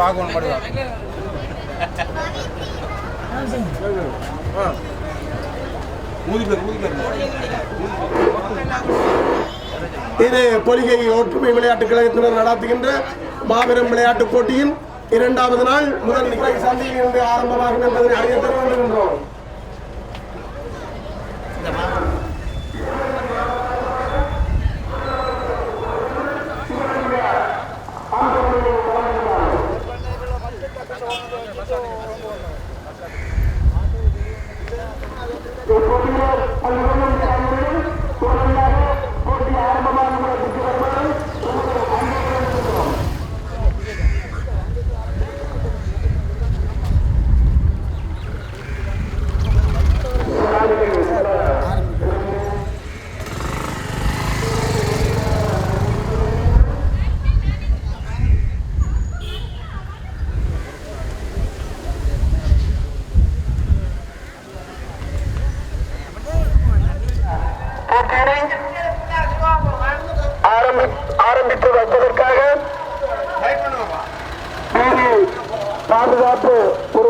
பார்க்கணும் மட்டும் இது பொலிகை ஒற்றுமை விளையாட்டு கழகத்தினர் நடாத்துகின்ற மாபெரும் விளையாட்டுப் போட்டியின் இரண்டாவது நாள் முதல் நிகழ்ச்சி சந்தையில் இருந்து ஆரம்பமாகும் என்பதை அறிய தெரிவிக்கின்றோம் பாதுகாப்பு ஒரு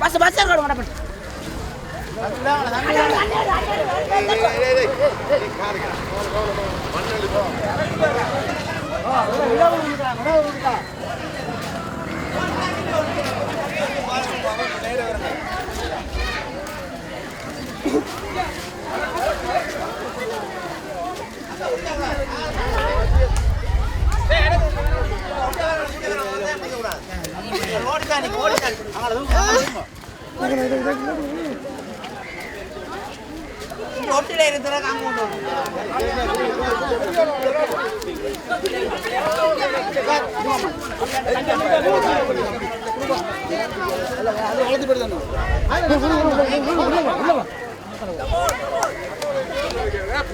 பஸ் பஸ் இருக்கணும் ஒட்டில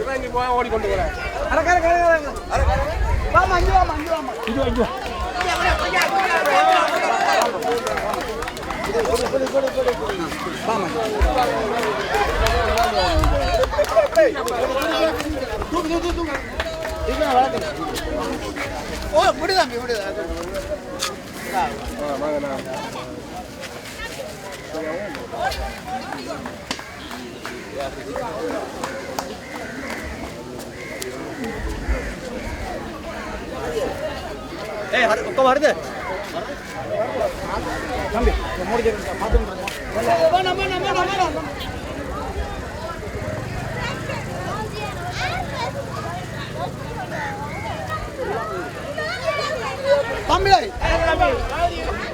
இறங்கி போய் ஓடிக்கொண்டு வரேன் ஓ விடு தம்பி விடு ஒற்றுமை விளையாட்டுகள் என்ற விளையாட்டு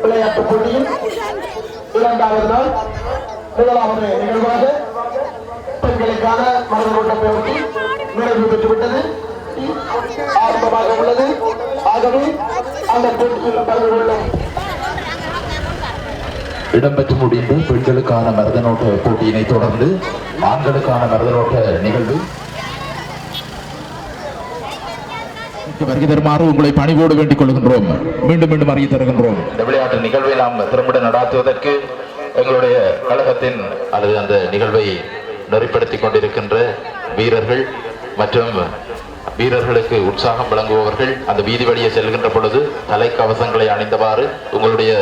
விளையாட்டு போட்டியில் இரண்டாவது நாள் முதலாவது நிகழ்வாக பெண்களுக்கான மருந்து ஓட்ட போட்டி நிறைவு பெற்றுவிட்டது ஆரம்பமாக உள்ளது ஆகவே அந்த போட்டியில் பங்கு கொள்ளும் இடம்பெற்று முடிந்து பெண்களுக்கான மருதனோட்ட போட்டியினை தொடர்ந்து ஆண்களுக்கான மருதனோட்ட நிகழ்வு வருகை தருமாறு உங்களை பணிவோடு வேண்டிக் கொள்கின்றோம். மீண்டும் மீண்டும் அறிய தருகின்றோம். இந்த விளையாட்டு நிகழ்வை நாம் திறம்பட நடாத்துவதற்கு எங்களுடைய கழகத்தின் அல்லது அந்த நிகழ்வை நெறிப்படுத்திக் கொண்டிருக்கின்ற வீரர்கள் மற்றும் வீரர்களுக்கு உற்சாகம் வழங்குபவர்கள் அந்த வீதி வழியே செல்கின்ற பொழுது தலைக்கவசங்களை அணிந்தவாறு உங்களுடைய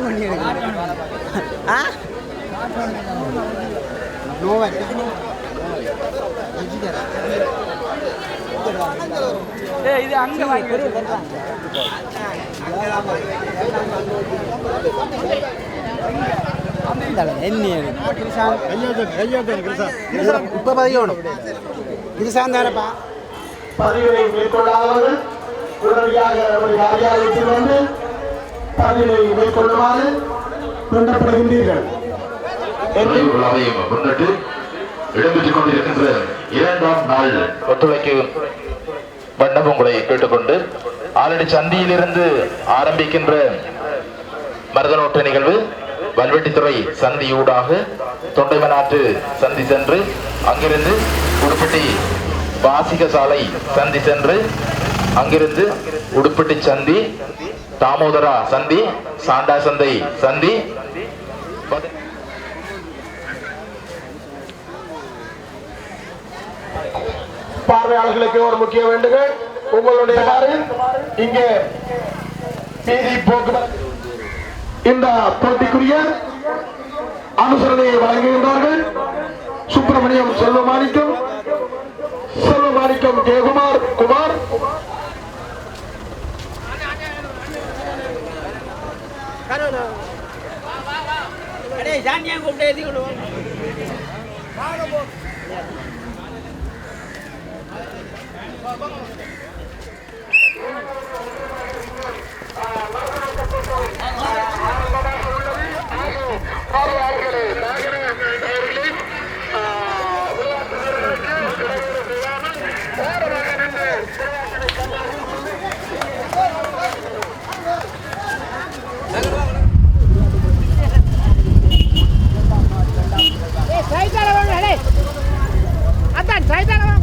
ஒன்று- இது அங்க வாங்கி இப்ப இது சாந்தாரப்பா உடனடியாக ஒரு காரியாலயத்தில் வந்து தலையிலே மேற்கொள்ளுமாறு விண்ணப்படுகின்றீர்கள் நிறைவு விழாவை முன்னிட்டு இடம்பெற்றுக் கொண்டிருக்கின்ற இரண்டாம் நாள் ஒத்துழைக்கு வண்ணம் உங்களை கேட்டுக்கொண்டு ஆலடி சந்தியிலிருந்து ஆரம்பிக்கின்ற மருதனோட்ட நிகழ்வு வல்வெட்டித்துறை சந்தியூடாக தொண்டைமனாற்று சந்தி சென்று அங்கிருந்து உடுப்பட்டி வாசிக சாலை சந்தி சென்று அங்கிருந்து உடுப்பட்டி சந்தி தாமோதரா சந்தி சாண்டா சந்தை சந்தி. பார்வையாளர்களுக்கு ஒரு முக்கிய வேண்டுகோள். உங்களுடைய இங்கே வீதி போக்குவரத்து இந்த போட்டிக்குரிய அனுசரணையை வழங்குகின்றார்கள். சுப்பிரமணியம் செல்வமாணிக்கம் செல்வமாணிக்கம் குமார் குமார். அடே சாண்டியா கூப்பிட்டு ஏற்றி கொண்டு வாங்க 站起来站了吗？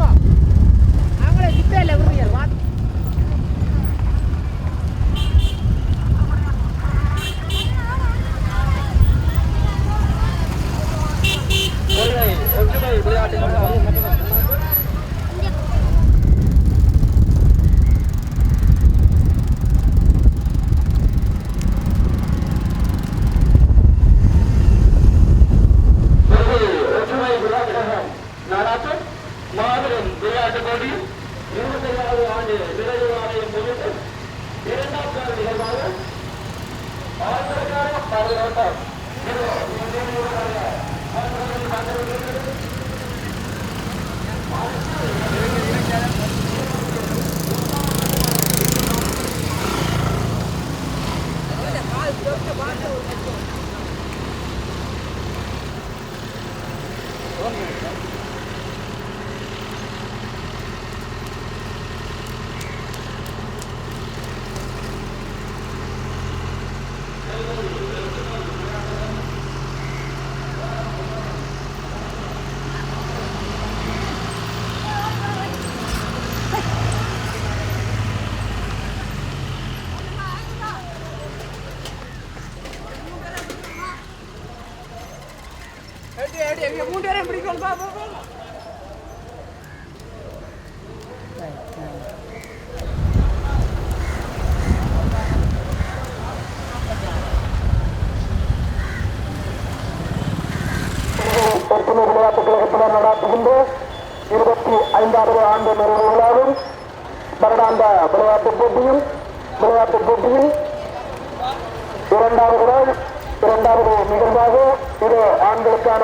மூன்று பேரும் பிடிக்கும் பா பா, பா ஒற்றுமை விளையாட்டு கழகத்தினர் நடாத்துகின்ற இருபத்தி ஐந்தாவது ஆண்டு நிறைவு விழாவும் வருடாந்த விளையாட்டுப் போட்டியும் விளையாட்டுப் போட்டியில் இரண்டாவது நாள் இரண்டாவது நிகழ்வாக இது ஆண்களுக்கான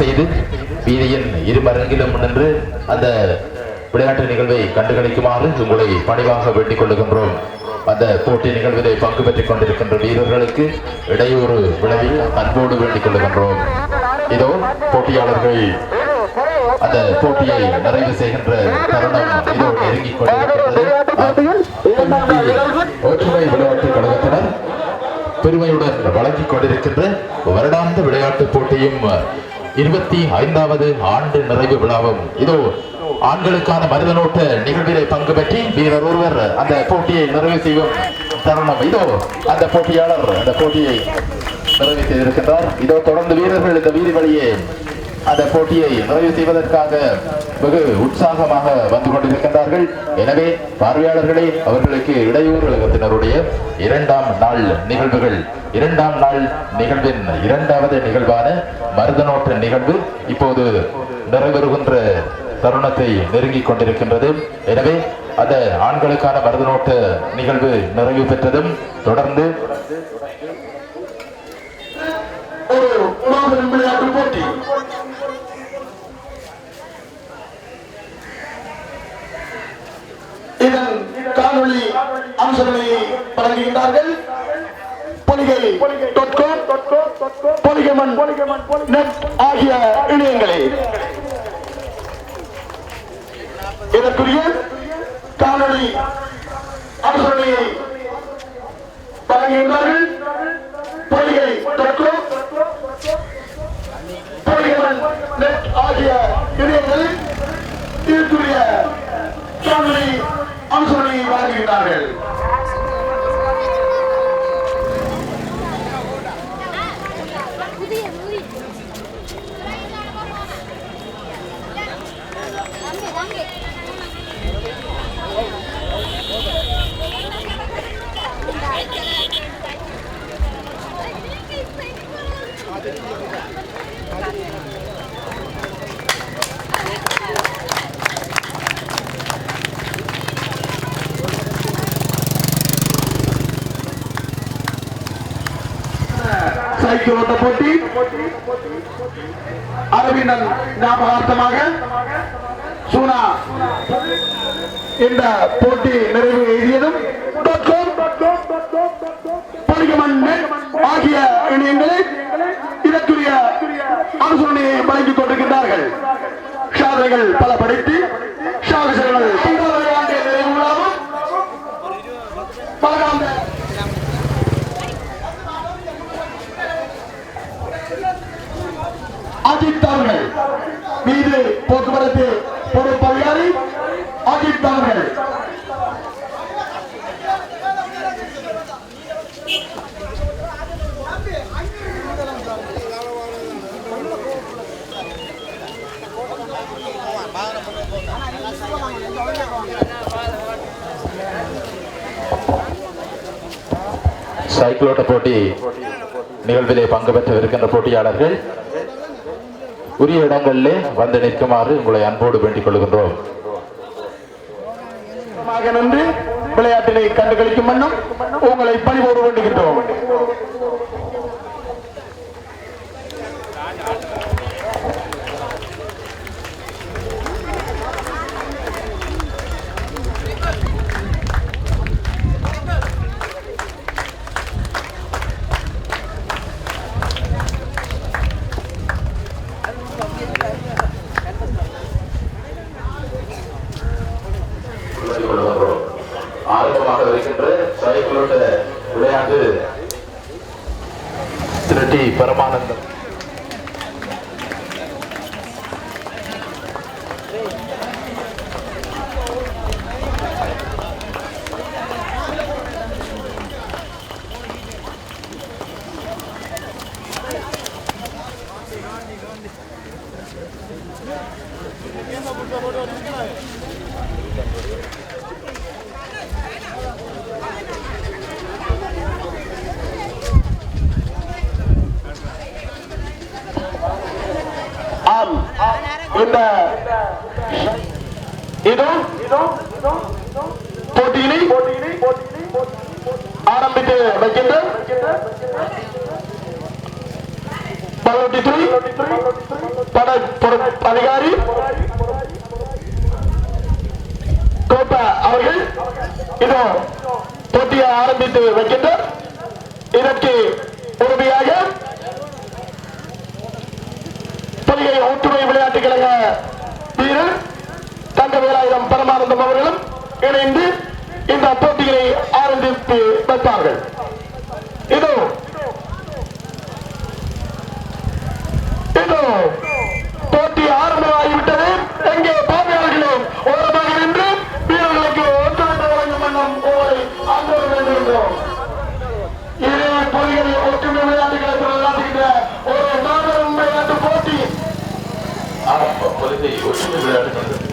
செய்து வீதியின் இருமரங்கிலும் நின்று அந்த விளையாட்டு நிகழ்வை கண்டுகளிக்குமாறு உங்களை பணிவாக வேண்டிக் கொள்ளுகின்றோம். அந்த போட்டி நிகழ்விலே பங்கு பெற்றுக் கொண்டிருக்கின்ற வீரர்களுக்கு இடையூறு விளைவி அன்போடு வேண்டிக் கொள்ளுகின்றோம். இதோ போட்டியாளர்கள் அந்த போட்டியை நிறைவு செய்கின்ற தருணம் இதோ நெருங்கிக் கொண்டிருக்கின்றது. ஒற்றுமை விளையாட்டு கழகத்தினர் பெருமையுடன் வழங்கிக் கொண்டிருக்கின்ற வருடாந்த விளையாட்டுப் போட்டியும் இருபத்தி ஐந்தாவது ஆண்டு நிறைவு விழாவும். இதோ ஆண்களுக்கான மருதனோட்ட நிகழ்விலே பங்கு பெற்றி வீரர் ஒருவர் அந்த போட்டியை நிறைவு செய்யும் தருணம். இதோ அந்த போட்டியாளர் அந்த போட்டியை நிறைவு செய்திருக்கின்றார். இதோ தொடர்ந்து வீரர்கள் இந்த வீதி வழியே அந்த போட்டியை நிறைவு செய்வதற்காக வெகு உற்சாகமாக வந்து கொண்டிருக்கின்றார்கள். எனவே பார்வையாளர்களே அவர்களுக்கு இடையூறு உலகத்தினருடைய இரண்டாம் நாள் நிகழ்வுகள். இரண்டாம் நாள் நிகழ்வின் இரண்டாவது நிகழ்வான மருதனோட்ட நிகழ்வு இப்போது நிறைவேறுகின்ற தருணத்தை நெருங்கிக் கொண்டிருக்கின்றது. எனவே அந்த ஆண்களுக்கான மருதனோட்ட நிகழ்வு நிறைவு பெற்றதும் தொடர்ந்து போட்டி. இதன் காணொளி அம்சங்களை வழங்குகின்றார்கள். பொலிகை தொட்கோம் பொலிகமன் நெட் ஆகிய இணையங்களே. இதற்குரிய காணொலி அம்சங்களை வழங்குகின்றார்கள். பொலிகை தொட்கோம் பொலிகமன் நெட் ஆகிய இணையங்களில் இதற்குரிய காணொலி அம்சங்களை வழங்குகிறார்கள் தம்பி தம்பி சைக்கிள் ஓட்ட போட்டி அரவிந்தன் ஞாபகார்த்தமாக சூனா. இந்த போட்டி நிறைவு எழுதியதும் ஆகிய இணையங்களை இதற்குரிய ஆலோசனையை வழங்கிக் கொண்டிருக்கின்றார்கள். சாதனைகள் பல படைத்து சாதனைகள் பத்தாவது ஆண்டு நிறைவு விழாவும் பலகாந்த அஜித் அவர்கள் மீது போக்குவரத்து பொறுப்பு அதிகாரி அஜித் அவர்கள் சைக்கிளோட்ட போட்டி நிகழ்விலே பங்கு பெற்றவிருக்கின்ற போட்டியாளர்கள். உரிய இடங்களிலே வந்து நிற்குமாறு உங்களை அன்போடு வேண்டிக் கொள்கின்றோம். நின்று விளையாட்டினை கண்டுகளிக்கும் வண்ணம் உங்களை பணிபோடு வேண்டுகின்றோம் ஆரம்பமாக இருக்கின்ற சைக்கிளோட்ட விளையாட்டு திருட்டி பரமானந்தம் ஆம் இந்த போட்டியினை ஆரம்பித்து வைக்கின்ற பதினெட்டு பட அதிகாரி கோப்ப அவர்கள் இதோ போட்டியை ஆரம்பித்து வைக்கின்ற இதற்கு உறுதியாக கோழியை ஊற்றுமை விளையாட்டு கழக வீரர் தங்க வேலாயுதம் பரமானந்தம் அவர்களும் இணைந்து இந்த போட்டிகளை ஆரம்பித்து வைப்பார்கள். இதோ இதோ ஆரம்ப பொலிகை ஒற்றுமை விளையாட்டு கழகம்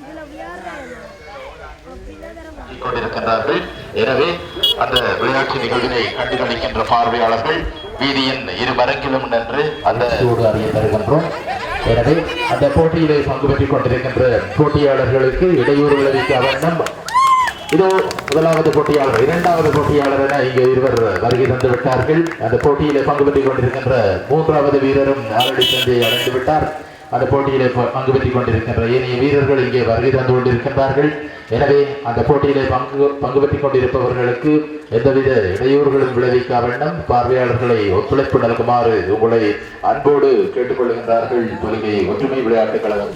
இதுல விளையாடுறாங்க அப்படிதான் தரமா கொண்டிருக்கின்றார்கள் எனவே அந்த விளையாட்டு நிகழ்வினை கண்டுகளிக்கின்ற பார்வையாளர்கள் வீதியின் இரு மரங்கிலும் நின்று அந்த சூடு அறிய தருகின்றோம் எனவே அந்த போட்டியிலே பங்கு பெற்றுக் கொண்டிருக்கின்ற போட்டியாளர்களுக்கு இடையூறு விளைவிக்க வேண்டும். இதோ முதலாவது போட்டியாளர் இரண்டாவது போட்டியாளர் என இங்கு இருவர் வருகை தந்து விட்டார்கள். அந்த போட்டியிலே பங்கு பெற்றுக் கொண்டிருக்கின்ற மூன்றாவது வீரரும் ஆரடி சந்தையை அடைந்து விட்டார். அந்த போட்டியிலே பங்கு பெற்றுக் கொண்டிருக்கின்ற ஏனைய வீரர்கள் இங்கே வருகை தந்து கொண்டிருக்கின்றார்கள். எனவே அந்த போட்டியிலே பங்கு பங்கு பெற்றுக் கொண்டிருப்பவர்களுக்கு எந்தவித இடையூறுகளும் விளைவிக்க வேண்டும் பார்வையாளர்களை ஒத்துழைப்பு நல்குமாறு உங்களை அன்போடு கேட்டுக்கொள்கின்றார்கள். தொழுகை ஒற்றுமை விளையாட்டுக் கழகம்.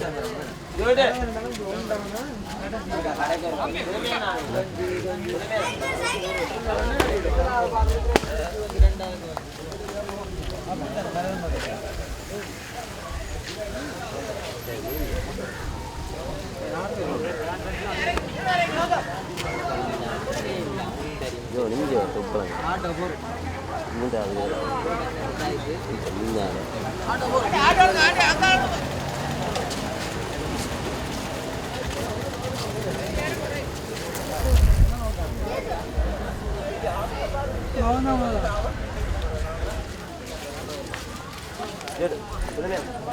ஐயோ நிஞ்ச துப்பலங்க மூன்றாவது மூன்றாவது Нет, подожди.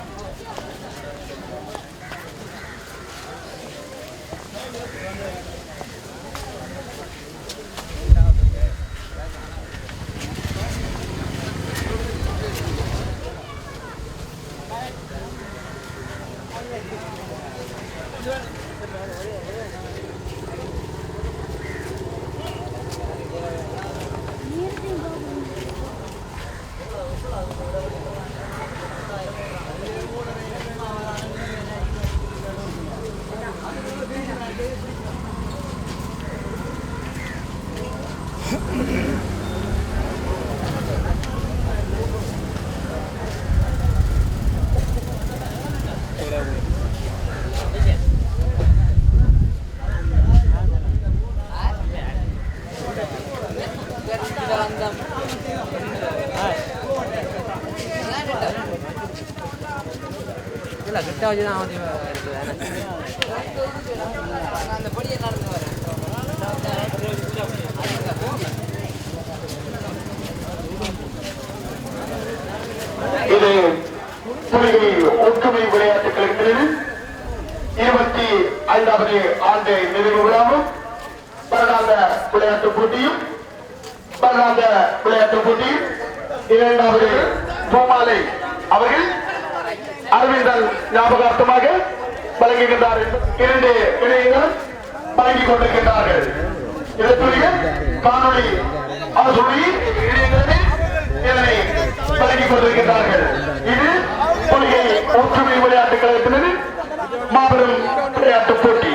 超级大奥迪 வழங்குகின்றார் இரண்டு இணையங்களும் வழங்கிக் கொண்டிருக்கின்றார்கள். இதற்குரிய காணொளி ஆசிரியர் இதனை வழங்கிக் கொண்டிருக்கின்றார்கள். இது கொள்கை ஒற்றுமை விளையாட்டு மாபெரும் விளையாட்டு போட்டி.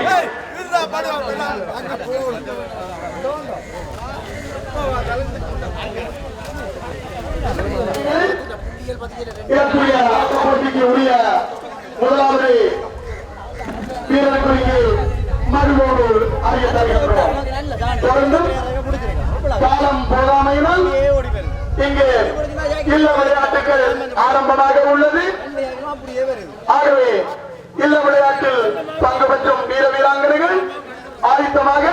இதற்குரிய போட்டிக்கு உரிய முதலாவது வீரர்களுக்கு மறுவோடு அறிய தருகின்றோம் தொடர்ந்து காலம் போதாமையினால் இங்கு இல்ல விளையாட்டுகள் ஆரம்பமாக உள்ளது. ஆகவே இல்ல விளையாட்டில் பங்கு பெற்றும் வீர வீராங்கனைகள் ஆதித்தமாக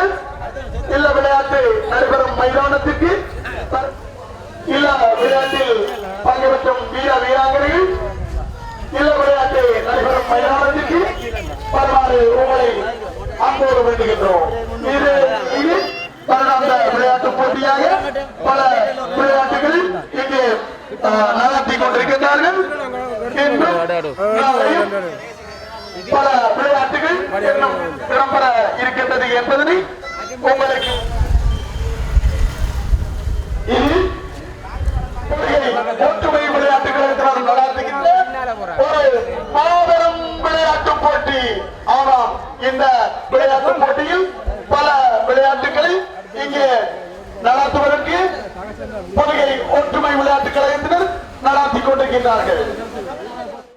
இல்ல விளையாட்டு நடைபெறும் மைதானத்துக்கு விளையாட்டு போட்டியாக பல விளையாட்டுகளில் இங்கே நடத்தி கொண்டிருக்கின்றார்கள். பல விளையாட்டுகள் இன்னும் இடம்பெற இருக்கின்றது என்பதனை உங்களுக்கு ஒற்றுமை விளையாட்டு கழகத்தினர் நடத்துகின்ற ஒரு மாபெரும் விளையாட்டு போட்டி. ஆமாம் இந்த விளையாட்டு போட்டியில் பல விளையாட்டுகளை இங்கே நடாத்துவதற்கு பொதுகை ஒற்றுமை விளையாட்டு கழகத்தினர் நடாத்தி கொண்டிருக்கின்றார்கள்.